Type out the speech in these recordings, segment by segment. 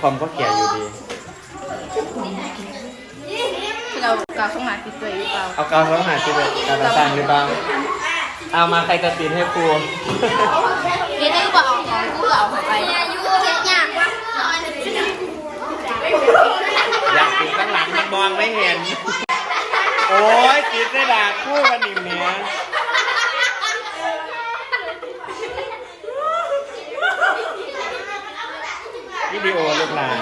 คอมก็แก่อยู่ดี เรากาวเข้ามาติดตัวหรือเปล่าเอากาวเข้าหาที่แบบการตาสร้างหรือเปล่าเอามาใครจะติดให้ครู เรียนได้ก็เอาของกูเอาของไปอยากติดข้างหลังมันมองไม่เห็น โอ้ยติดได้ด่าคู่กันอีกเนี้ยวิดีโอลู กหลาน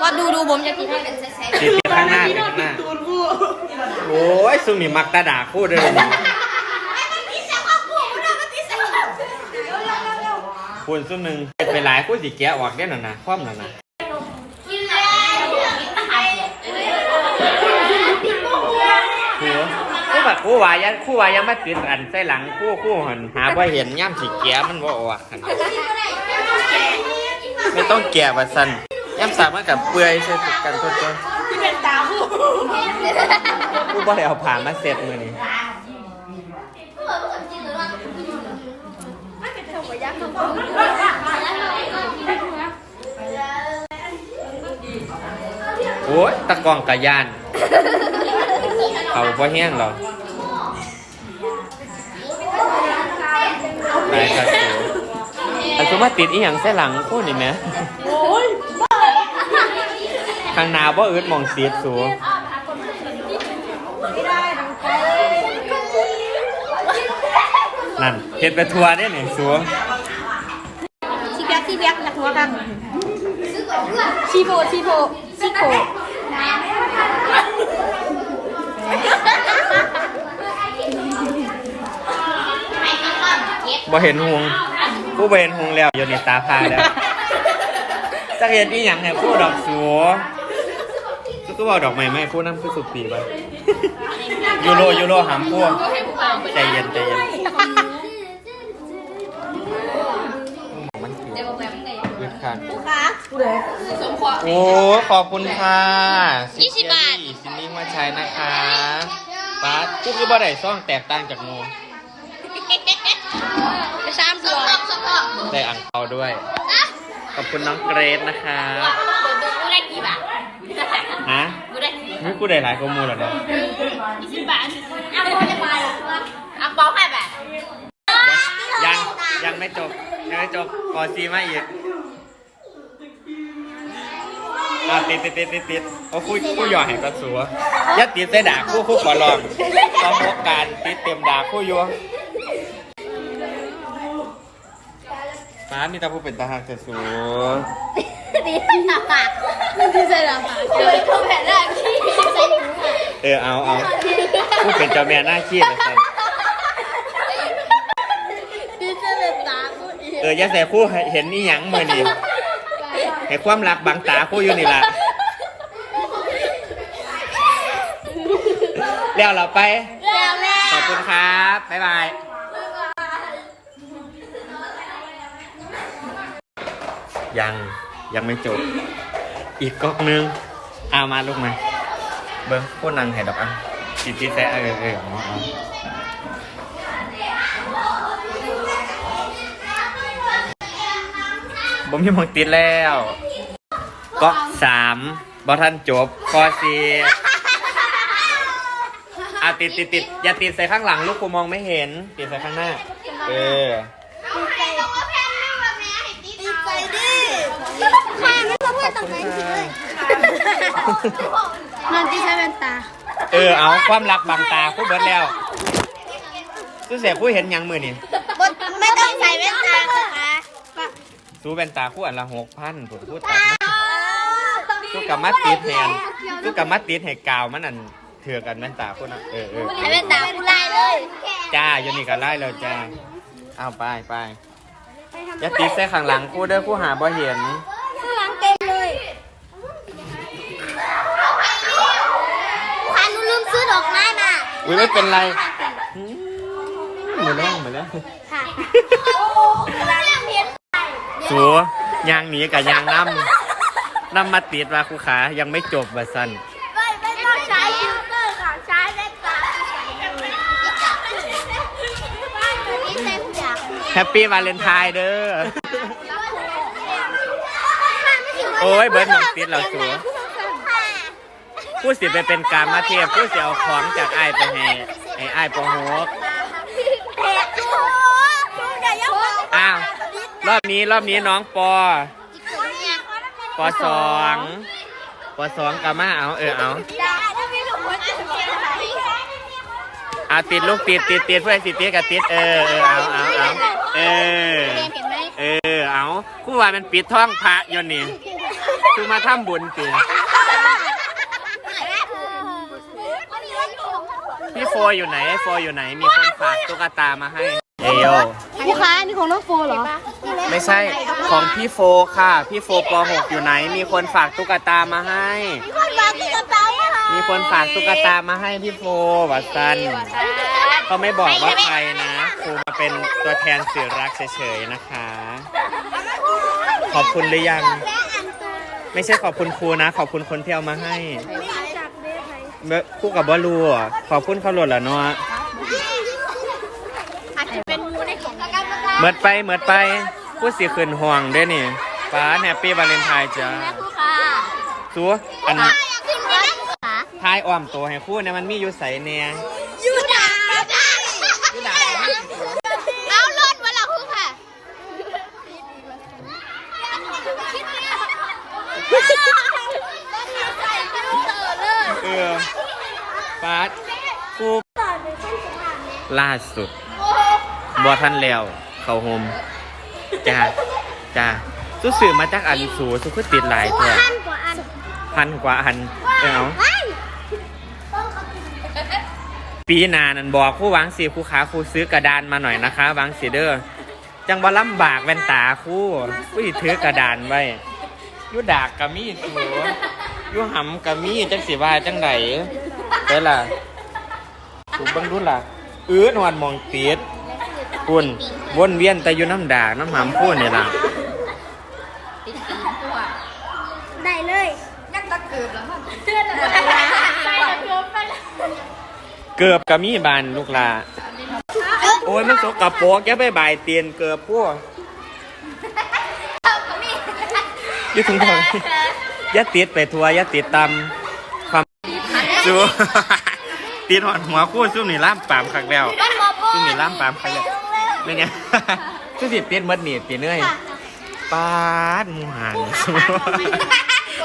ว่าดูดูผมจะติดให้ติดติดข้างหน้าติดข้างหน้าโอ้ยซุ่มนี่มักตาด่าคู่เดินคุณซุ่มหนึ่งเป็นหลายคู่สิแกะออกได้หน่ะนะคว่ำหน่ะนะคู่คู่แบบคู่วายันคู่วายังมาติดอันใส่หลังคู่คู่หันหาว่าเห็นย่ำสิแกะมันว่าออกหั่น ไม่ต้องแกะว่าสันย่ำสามารถกับเปื่อยใส่กันตัวตัวที่เป็นตาผู้กูบ่ได้เอาผ่ามาเสร็จมือนี้โอ้ยตะกองกะยานเขาบ่แห้งหรอได้ครับ อันสมมาติดอีหยังใส่หลังคู่นี่ไหมข้างหน้าบ่อึดหมองติดสูนั่นเห็ดไปทัวร์เนี่ยนี่สัวชีแบ็กชีแบ็กกระทัวกันชีโบชีโบชีโบบ่เห็นหง กูบ่เห็นหงแล้วอยู่ในตาพาแล้วจักเห็นอีหยังไงกูดอกสัวกูก็บอกดอกไม้ไหมกูน้ำคือสุดปีไปยูโรยูโรหามพวกใจเย็นใจเย็นมันเขียวยืดคันสมขอโอ้ขอบคุณค่ะยี่สิบบาทซินนี่มาใช้นะคะป้ากูคือบ่ได้ซ่องแตกต่างจากโม ไปสามตัวได้อ่างเปาด้วย ขอบคุณน้องเกรซนะคะกูได้กี่บาทฮะกูได้ไม่กูได้หลายข้อมูลแล้วเนาะยี่สิบบาทอะกูจะไปอะบอกให้แบบยังยังไม่จบยังไม่จบขอซีมาอีกอะติดติดติดติดติดโอ้คุยคุยหยอดแห่งกระสัวยัดติดใส่ด่าคู่คู่ขอลองต้องพกการติดเต็มด่าคู่ยัว ฟ้ามีตาผู้เป็นตาหักแต่สัวดีหนักปากดีใจหนักปากเดี๋ยวเขาแผ่แรกที่ใส่ถุงอะเออเอาเอาผู้เป็นเจ้าแม่หน้าขี้นะครัดีใจแบบตากูอีเอออย่าใส่คู่ให้เห็นนี่หยังมือนี่ให้ความรักบังตาคู่อยู่นี่ล่ะแล้วเราไปแล้วแม่ขอบคุณครับ บ๊ายบาย ยังยังไม่จบ อีกก๊อกนึงเอามาลูกมาเบิ้งพูดนังให้ดอกอะติดติดแต่เออเออเอาเอาบ่มีมองติดแล้วก๊อกสามบ่ทันจบข้อสี่อะติดติดติดอย่าติดใส่ข้างหลังลูกกูมองไม่เห็น ติดใส่ข้างหน้า เออ ดีใจดิค่ะไม่ต้ องพูดขอบคุณค่ะนอนที่ใช้แว่นตา เออเอาความรักบังตาคู่เบิดแล้วสู้เสียคู่เห็นหยังมือนี่ไม่ต้องใส่แว่นตาค่ะสู้แว่นตาคู่อันละหกพันผมพูดตัดนะสู้กับมัดติดแทนสู้กับมัดติดให้กาวมันอันเถื่อกันแว่นตาคู่น่ะเออเออใช้แว่นตาผู้ไล่เลยจ้าอยู่นี่ก็ไล่แล้วจ้าเอาไปไปอย่าติดใส่ข้างหลังคู่เด้อคู่หาบ่เห็น ข้างหลังเต็มเลยค่ะหนูลืมซื้อดอกไม้มา อุ้ยไม่เป็นไรหืมเหมือนแล้วเหมือนแล้วค่ะร้านเพียนสัวยางหนีกับยางน้ำน้ำมาติดมาคู่ขายังไม่จบว่าสันไม่ไม่ต้องใช้ฟิลเตอร์ค่ะใช้แว่นตานี่ใช้ทุกอย่างแฮปปี้วาเลนไทน์เด้อ โอ้ยเบิร์ดหนองติดเราสัว ผู้สิไปเป็นการมาเทียบผู้สิเอาของจากไอ้ายไปให้ไอ้ไอ้ายปหกอ้าวรอบนี้รอบนี้น้องปอ ปอสองปอสองกามาเอาเออเอาเอาติดลูกติดติดติดเพื่อนสิติดกับติดเออเออเอาเอาเอาเออเออเอาคู่ว่ามันปิดท้องพระอยนนี่คือมาทำบุญตีพี่โฟอยู่ไหนไอ้โฟอยู่ไหน มีคนฝากตุ๊กตามาให้เอโยผู้ค้านี่ของน้องโฟเหรอไม่ใช่ของพี่โฟค่ะ พี่โฟป .6 อยู่ไหน มีคนฝากตุ๊กตามาให้คนมาที่กระเป๋าค่ะมีคนฝากตุ๊กตามาให้พี่โฟวัสันเขาไม่บอกว่าใครนะครูมาเป็นตัวแทนสื่อรักเฉยๆนะคะ ขอบคุณหรือยัง ไม่ใช่ขอบคุณครูนะ ขอบคุณคนที่เอามาให้ เมื่อคู่กับบอลูอะขอบคุณเขาหลดละเนาะอาจจะเป็นมูในของกรรมเมิดไปเมิดไปผู้สิขึ้นห่วงด้วยนี่ป้าแฮปปี้วาเลนไทน์จ้าผู้ค้าสัวอันอยากขึ้นมาค่ะทายอ้อมตัวให้คู่เนี่ยมันมีอยู่ใสเนี่ย ยูดาเอารถมาแล้วค่ะ เออ ป้าคู่ล่าสุดบอทันแล้วเขาโฮมจ้าจ้าสู้สื่อมาจากอันสูสู้คือติดหลายแท้พันกว่าอันพันกว่าอันเออเอาปีหนานันบอกคู่วางสีคู่ขาคู่ซื้อกระดานมาหน่อยนะคะวางสีเด้อจังบ่ลำบากแว่นตาคู่ผู้ที่ถือกระดานไว้อยุดากกะมีสูอยุหำกะมีจังสีว่าจังได เด้ล่ะถูกบังรุนล่ะเอื้อนวันมองติดคุณวนเวียนแต่อยู่น้ำดากน้ำหำพูดนี่ล่ะได้เลยยังตะเกือบแล้วมั้งเพื่อนอะไรใส่เกือบไปแล้วเกือบกะมีบานลูกหลาโอ้ยมันสกปรกแกไปบายเตียนเกือบพวกยี่ถุงทองอย่าติดไปทัวร์อย่าติดตำความ จูติดหอดหัวคู่ซุ่มนี่ล่ามปามคักแล้วซุ่มนี่ล่ามปามคักแล้วไม่เนี่ยซุ่มสิติดหมดนี่ติดเนื่อยปาดหมูหัน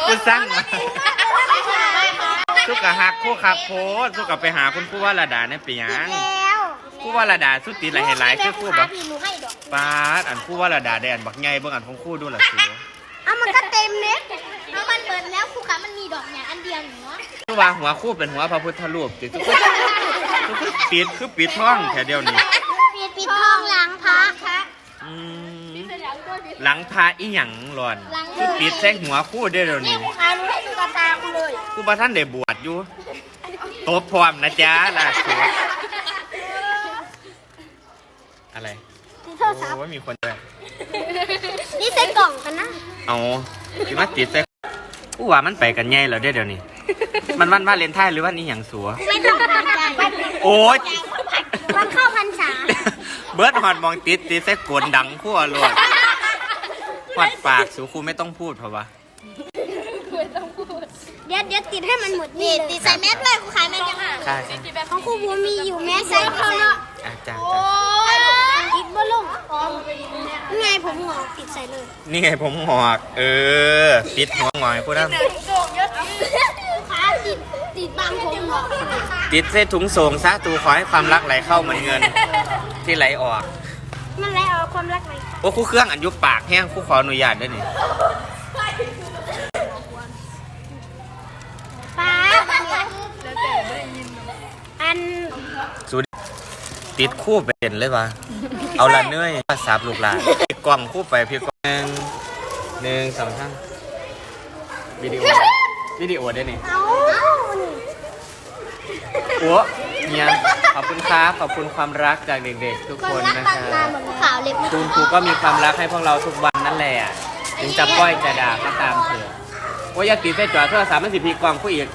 กูสั่งมาสุกกะหักคู่คักโพสสุกกะไปหาคุณครู่ว่าระดาเนี่ยปีหยังแล้วครู่ว่าระดาสุดติดหลายให้หลายคือครู่บ่พี่หนูให้ดอกปาดอันครู่ว่าระดาได้อันบักใหญ่เบิ่งอันของครู่ดูล่ะสูเอามันก็เต็มเน็ต แล้วมันเปิดแล้วครูขามันมีดอกเนี่ยอันเดียวหนูคือว่าหัวครู่เป็นหัวพระพุทธรูปติดทุกคนทุกคนปิดคือปิดท้องแค่เดียวนี้ปิดปิดทองหลังพระพระอืมหลังพาอีหยังหล่อนคือปิดแซงหัวครู่ได้อเดี๋ยวนี้ครูขาหนูให้ตุ๊กตาคุณเลยครู่บ่ท่านได้บวชอยู่ตบพร้อมนะจ๊ะล่ะสูอะไรโทรศัพท์โอ้ยมีคนด้วยนี่ใส่กล่องกันนะ เอาสิมาติดใส่ อู้ว่ามันไปกันใหญ่แล้วเด้อเดี๋ยวนี้ มันวันว่าเลนไทายหรือว่านี่หยังสัว ไม่ต้องสนใจโอ้ยวันเข้าพรรษาเบิร์ดฮอดมองติดติดใส่กวนดังขั้วโลดหอดปากสูครูไม่ต้องพูดเพราะว่าเดี๋ยวเดี๋ยวติดให้มันหมดนี่ติดใส่แมสด้วยครูขายแมสยังไงใช่ใช่ของครูบัวมีอยู่แมสใส่เขาเนาะอาจารย์ติด บ่ลงไงผมหงอกติดใส่เลยนี่ไงผมหอก เออ ติดหัวหงอยพูดนะขาติดติดบางผมหงอกติดใส่ถุงโสงซะตูขอให้ความรักไหลเข้าเหมือนเงิน ที่ไหลออก มันเลยเอาความรักไหมโอ้ครู่เครื่องอันยุบปากแห้งครู่ขออนุญาตด้วยนี่ป้าอันสูดติดคู่เป็นเลยวะ เอาละเนื่อยภาษาลูกหลานพี่กล่องคู่ไปพี่กล่องหนึ่งหนึ่งสองสามวิดีโอวิดีโอได้นี่เอาโอ้เนี่ยขอบคุณครับขอบคุณความรักจากเด็กๆ ทุกคนนะตั้งคตารับเหมือนขาวเล็บคุณครูก็มีความรักให้พวกเราทุกวันนั่นแหละถึงจะป้อยจะด่าก็ตามเถอะว่าอยากติดใส่จอโทรศัพท์มันสิพีกล่องคู่อีก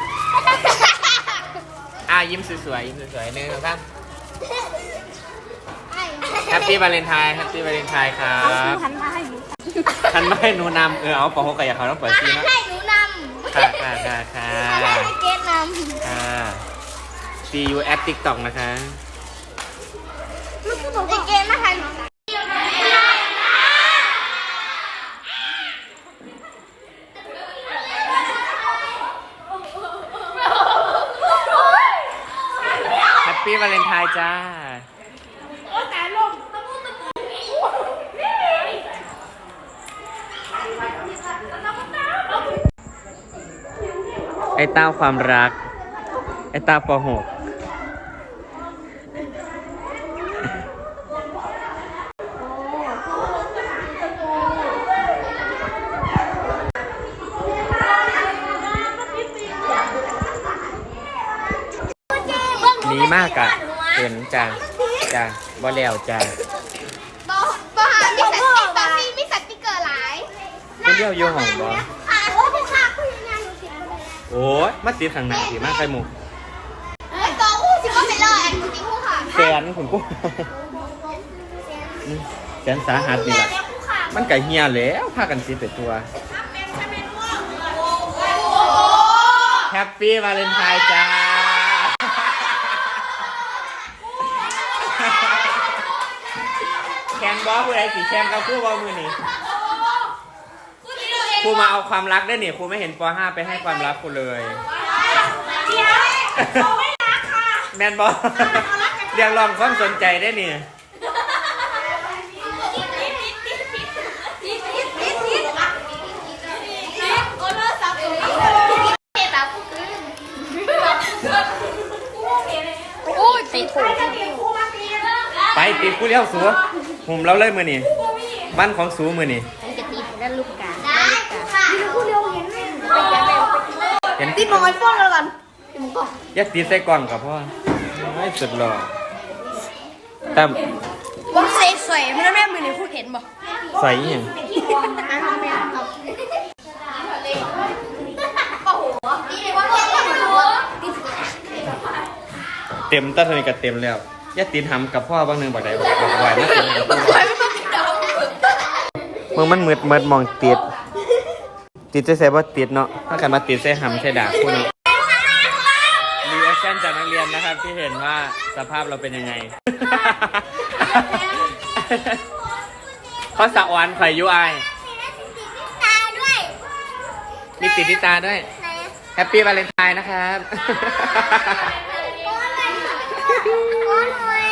อะยิ้มสวยๆยิ้มสวยๆหนึ่งสองสามแฮ ปปี้วาเลนไทน์แฮปปี้วาเลนไทน์ครับ หันมาให้หนูฉันไม่ให้หนูนำเออเอาปอหกกับอยากเขาต้องเปิดซีนะให้หนูนำค่ะค่ะค่ะค่ะให้เกดนำค่ะ see you at tiktok นะคะไอเกดนะคะแฮปปี้วาเลนไทน์จ้า ไอ้เต้าความรัก ไอ้เต้าปหกหนีมากอะเห็นจ้าจ้าบ่แล้วจ้าบอบอหามีสัตว์บอมีมีสัตว์ที่เกิดหลายคุณเลี้ยวอยู่ห้องบ่ โอ้ยมาติดข้างหน้าสิมาใครหมูไอ้กองอู้สิว่าเป็นเลยจริงคู่ค่ะแสนคุณกูแสนสาหัสนี่แหละคู่ค่ะมันไก่เฮียแล้วพากันสิแต่ตัวแฮปปี้วาเลนไทน์จ้าแข่งบอสผู้ใดสีแข่งกับคู่บอมือนี่ ครูมาเอาความรักได้เนี่ยครูไม่เห็นป .5 ไปให้ความรักครูเลย เดี๋ยวไม่รักค่ะแมนบอเรียกร้องความสนใจได้เนี่โอ้ยติดหูไปติดกูเลี้ยวสูหุ่มเราเลยมือนี่บ้านของสูมือนี่จะตีด้านลูกกา เห็นติดมองไอโฟนแล้วกันติดมองกล้องยัดติดใส่กล่องกับพ่อไม่สุดหล่อแต่ว่าเซ่สวยมันแม่มือนี่คู่เห็นบ่ใส่อหย่างอะแม่ครับโอ้โหนี่เลยว่าเล่นหัวติดเต็มตะเทยกับเต็มแล้วยัดติดทำกับพ่อบางหนึงบอกได้บอกบอกไหวไม่ถึงสวยไม่ต้องติดดาวมึงมันมืดมืดมองติด ติดใส่ใส่บ่ติดเนาะถ้ากันมาติดใส่หำใส่ดาบคู่นี้รีแอคชั่นจากนักเรียนนะครับ ที่เห็นว่าสภาพเราเป็นยังไง เขาสะออนไข่ยุไอายตาด้วยมีติดที่ตาด้วยไหนแฮปปี้วาเลนไทน์นะครับโอ้ยโอ้ย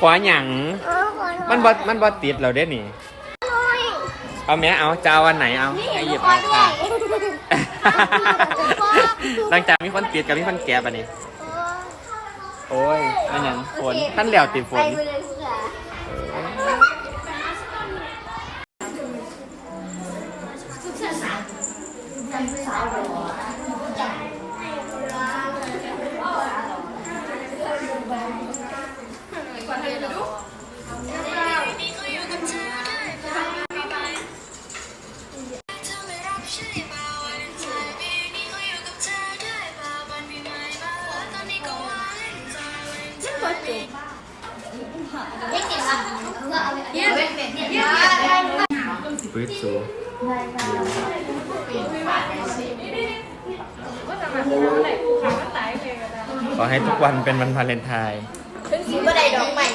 ขวาหยังโอ้ยโอ้ยมันบอมันบอติดเราได้หนิโอ้ย เอาแม้เอาจะเอาวันไหนเอาให้หยิบเอาค่ะหลังจากมีคนติดกับมีคนแกะปะนี่โอ้ยมันหยังฝนท่านเหลียวติดฝนไปเลย ปื๊ดสูขอให้ทุกวันเป็นวันวาเลนไทน์ ขึ้นสีบ่ไดดอกใหม่